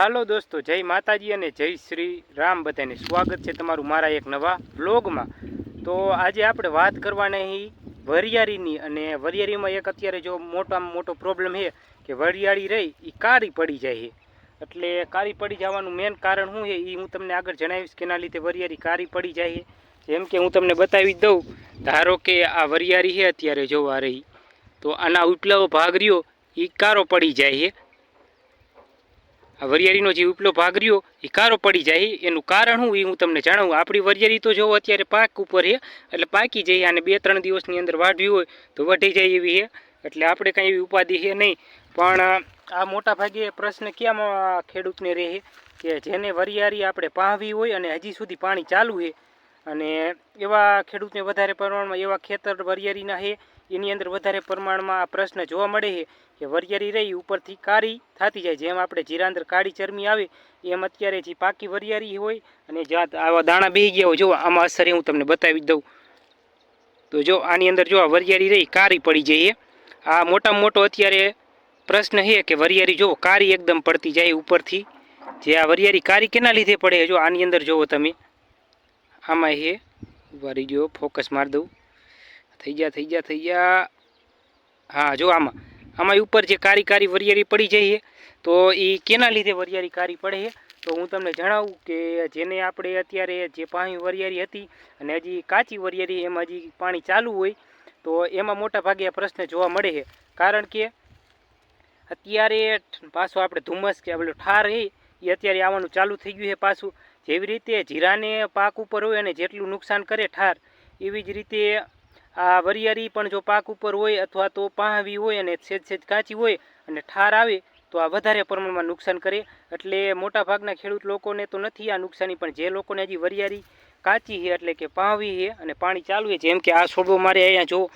હાલો દોસ્તો, જય માતાજી અને જય શ્રી રામ. બધાને સ્વાગત છે તમારું મારા એક નવા વ્લોગમાં. તો આજે આપણે વાત કરવાના વરિયાળીની અને વરિયાળીમાં એક અત્યારે જો મોટામાં મોટો પ્રોબ્લેમ છે કે વરિયાળી રહી એ કાળી પડી જાય છે. એટલે કાળી પડી જવાનું મેન કારણ શું છે એ હું તમને આગળ જણાવીશ કે લીધે વરિયાળી કાળી પડી જાય છે. જેમ કે હું તમને બતાવી દઉં, ધારો કે આ વરિયાળી છે અત્યારે જોવા રહી. તો આના ઉપલાવો ભાગ રહ્યો એ કારો પડી જાય છે. વરિયાળીનો જે ઉપલો ભાગ રહ્યો, એ કારો પડી જાય. એનું કારણ શું? એ હું તમને જણાવું. આપણી વરિયાળી તો જો અત્યારે પાક ઉપર છે, એટલે પાકી જાય. અને બે ત્રણ દિવસની અંદર વાઢવી હોય તો વઢી જાય એવી છે. એટલે આપણે કાંઈ એવી ઉપાધિ છે નહીં. પણ આ મોટા ભાગે પ્રશ્ન ક્યાંમાં ખેડૂતને રહે કે જેને વરિયાળી આપણે પાહવી હોય અને હજી સુધી પાણી ચાલુ છે અને એવા ખેડૂતને વધારે પ્રમાણમાં એવા ખેતર વરિયાળીના છે એની અંદર વધારે પ્રમાણમાં આ પ્રશ્ન જોવા મળે છે કે વરિયાળી રહી, ઉપરથી કાળી થતી જાય. જેમ આપણે જીરા અંદર કાળી ચરમી આવે, એમ અત્યારે જે પાકી વરિયાળી હોય અને જ્યાં આવા દાણા બેહી ગયા હોય, જો આમાં અસર હું તમને બતાવી દઉં. તો જો આની અંદર જો આ વરિયાળી રહી, કાળી પડી જાય આ મોટામાં મોટો અત્યારે પ્રશ્ન છે કે વરિયાળી જો કાળી એકદમ પડતી જાય ઉપરથી, જે આ વરિયાળી કાળી કેના લીધે પડે જો આની અંદર જોવો તમે. આમાં હે, વારી ગયો ફોકસ મારી દઉં. થઈ ગયા થઈ ગયા થઈ ગયા. હા, જો આમાં આમાં ઉપર જે કારી કારી વરિયાળી પડી જાય તો એ કેના લીધે વરિયાળી કારી પડે છે તો હું તમને જણાવું કે જેને આપણે અત્યારે જે પાણી વરિયાળી હતી અને હજી કાચી વરિયાળી એમાં હજી પાણી ચાલુ હોય, તો એમાં મોટા ભાગે આ પ્રશ્ન જોવા મળે છે. કારણ કે અત્યારે પાછો આપણે ધુમ્મસ કે આપણે ઠાર એ અત્યારે આવવાનું ચાલુ થઈ ગયું છે પાછું. જેવી રીતે જીરાને પાક ઉપર હોય અને જેટલું નુકસાન કરે ઠાર, એવી જ રીતે આ વરિયાળી પણ જો પાક ઉપર હોય અથવા તો પાહવી હોય અને છેદ છેદ કાચી હોય અને ઠાર આવે, તો આ વધારે પ્રમાણમાં નુકસાન કરે. એટલે મોટાભાગના ખેડૂત લોકોને તો નથી આ નુકસાની, પણ જે લોકોને હજી વરિયાળી કાચી છે એટલે કે પાહવી છે અને પાણી ચાલુ છે, જેમ કે આ છોડો મારે અહીંયા જો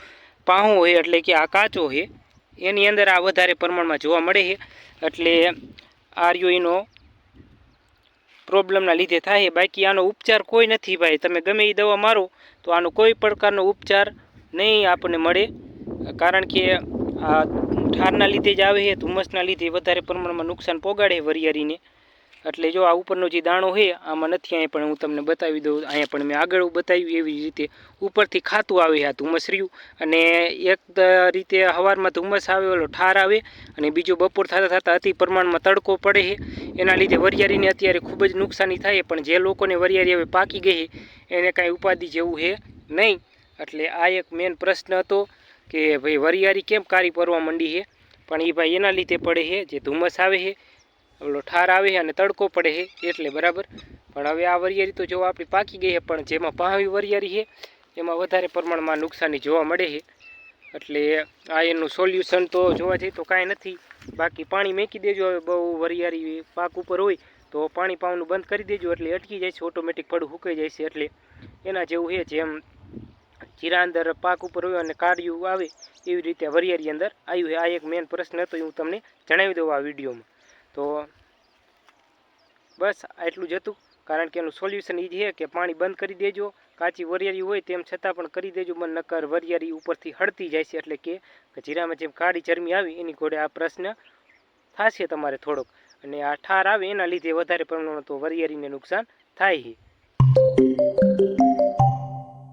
પાહો હોય એટલે કે આ કાચો છે, એની અંદર આ વધારે પ્રમાણમાં જોવા મળે છે. એટલે આ એનો પ્રોબ્લેમના લીધે થાય. બાકી આનો ઉપચાર કોઈ નથી ભાઈ. તમે ગમે એ દવા મારો, તો આનો કોઈ પ્રકારનો ઉપચાર નહીં આપણને મળે. કારણ કે આ ઠારના લીધે જ આવે છે, ધુમ્મસના લીધે વધારે પ્રમાણમાં નુકસાન પોગાડે વરિયાળીને. એટલે જો આ ઉપરનો જે દાણો છે, આમાં નથી અહીંયા પણ હું તમને બતાવી દઉં. અહીંયા પણ મેં આગળ બતાવ્યું એવી રીતે. ઉપરથી ખાતું આવે આ ધુમ્મસ રહ્યું. અને એક રીતે હવારમાં ધુમ્મસ આવે, ઓલો ઠાર આવે, અને બીજું બપોર થતાં થતાં અતિ પ્રમાણમાં તડકો પડે છે. એના લીધે વરિયાળીને અત્યારે ખૂબ જ નુકસાની થાય પણ જે લોકોને વરિયાળી હવે પાકી ગઈ એને કાંઈ ઉપાધિ જેવું છે નહીં. એટલે આ એક મેન પ્રશ્ન હતો કે ભાઈ વરિયાળી કેમ કારી પરવા માંડી છે? પણ એ ભાઈ એના લીધે પડે છે, જે ધુમ્મસ આવે છે ઓલો ઠાર આવે અને તડકો પડે છે, એટલે બરાબર. પણ હવે આ વરિયાળી તો જો આપણી પાકી ગઈ છે, પણ જેમાં પાહવી વરિયાળી છે, એમાં વધારે પ્રમાણમાં નુકસાની જોવા મળે છે. એટલે આ એનું સોલ્યુશન તો જોવા જઈએ તો કાંઈ નથી. બાકી પાણી મેકી દેજો, હવે બહુ વરિયાળી પાક ઉપર હોય તો પાણી પાવાનું બંધ કરી દેજો, એટલે અટકી જાય છે ઓટોમેટિક ફળ હુકાઈ જાય છે, એટલે એના જેવું છે જેમ જીરા અંદર પાક ઉપર હોય અને કાઢ્યું આવે, એવી રીતે વરિયાળી અંદર આવ્યું છે. આ એક મેન પ્રશ્ન હતો, એ હું તમને જણાવી દઉં આ વિડીયોમાં. તો બસ આટલું જ હતું. કારણ કે એનું સોલ્યુશન એ છે કે પાણી બંધ કરી દેજો. કાચી વરિયાળી હોય તેમ છતાં પણ કરી દેજો. મને નકર વરિયાળી ઉપરથી હળતી જાય છે એટલે કે કે જીરામાં જેમ કાળી ચરમી આવી એની ઘોડે આ પ્રશ્ન થશે તમારે થોડોક. અને આ ઠાર આવે એના લીધે વધારે પ્રમાણમાં તો વરિયાળીને નુકસાન થાય છે.